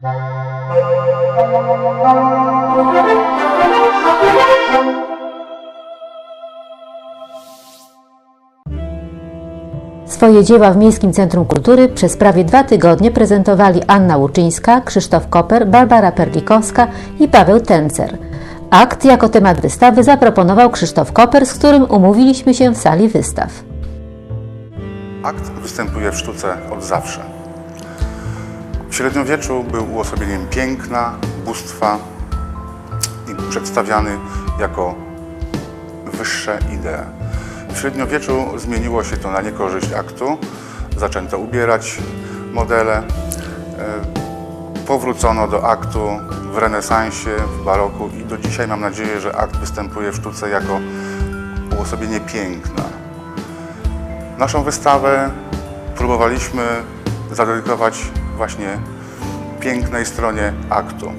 Swoje dzieła w Miejskim Centrum Kultury przez prawie dwa tygodnie prezentowali Anna Łuczyńska, Krzysztof Koper, Barbara Perlikowska i Paweł Tencer. Akt jako temat wystawy zaproponował Krzysztof Koper, z którym umówiliśmy się w sali wystaw. Akt występuje w sztuce od zawsze. Średniowieczu był uosobieniem piękna, bóstwa i przedstawiany jako wyższe idee. W średniowieczu zmieniło się to na niekorzyść aktu. Zaczęto ubierać modele. E, Powrócono do aktu w renesansie, w baroku i do dzisiaj mam nadzieję, że akt występuje w sztuce jako uosobienie piękna. Naszą wystawę próbowaliśmy zadedykować właśnie pięknej stronie aktu.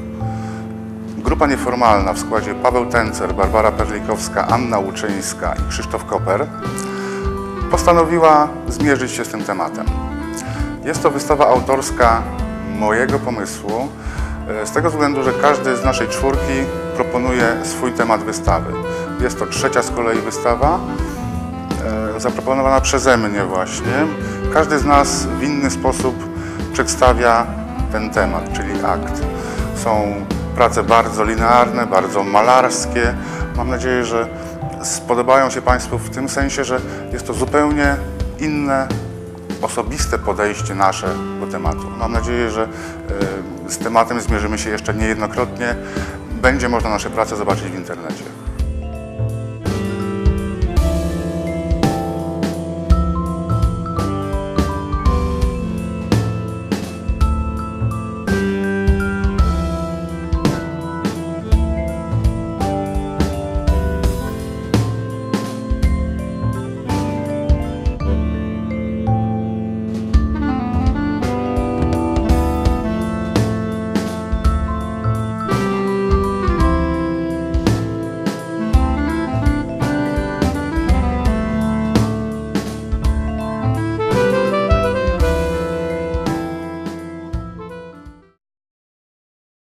Grupa nieformalna w składzie Paweł Tencer, Barbara Perlikowska, Anna Łuczyńska i Krzysztof Koper postanowiła zmierzyć się z tym tematem. Jest to wystawa autorska mojego pomysłu, e, z tego względu, że każdy z naszej czwórki proponuje swój temat wystawy. Jest to trzecia z kolei wystawa, e, zaproponowana przeze mnie właśnie. Każdy z nas w inny sposób przedstawia ten temat, czyli akt. Są prace bardzo linearne, bardzo malarskie. Mam nadzieję, że spodobają się Państwu w tym sensie, że jest to zupełnie inne, osobiste podejście nasze do tematu. Mam nadzieję, że e, z tematem zmierzymy się jeszcze niejednokrotnie. Będzie można nasze prace zobaczyć w internecie.